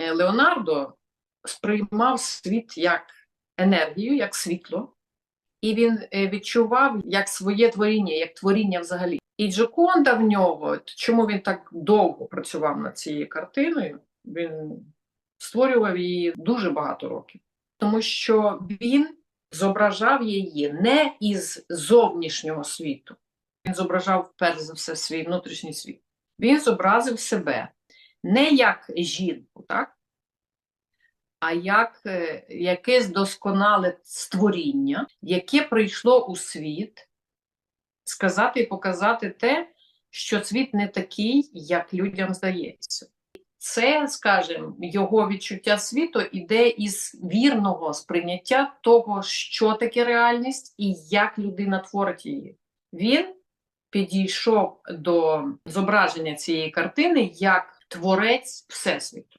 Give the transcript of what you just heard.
Е, Леонардо сприймав світ як енергію, як світло, і він е, відчував як своє творіння, як творіння взагалі. І Джоконда в нього, чому він так довго працював над цією картиною? Він створював її дуже багато років, тому що він зображав її не із зовнішнього світу. Він зображав перш за все свій внутрішній світ. Він зобразив себе не як жінку, так? а як е, якесь досконале створіння, яке прийшло у світ сказати і показати те, що світ не такий, як людям здається. Це, скажімо, його відчуття світу іде із вірного сприйняття того, що таке реальність і як людина творить її. Він підійшов до зображення цієї картини як творець Всесвіту.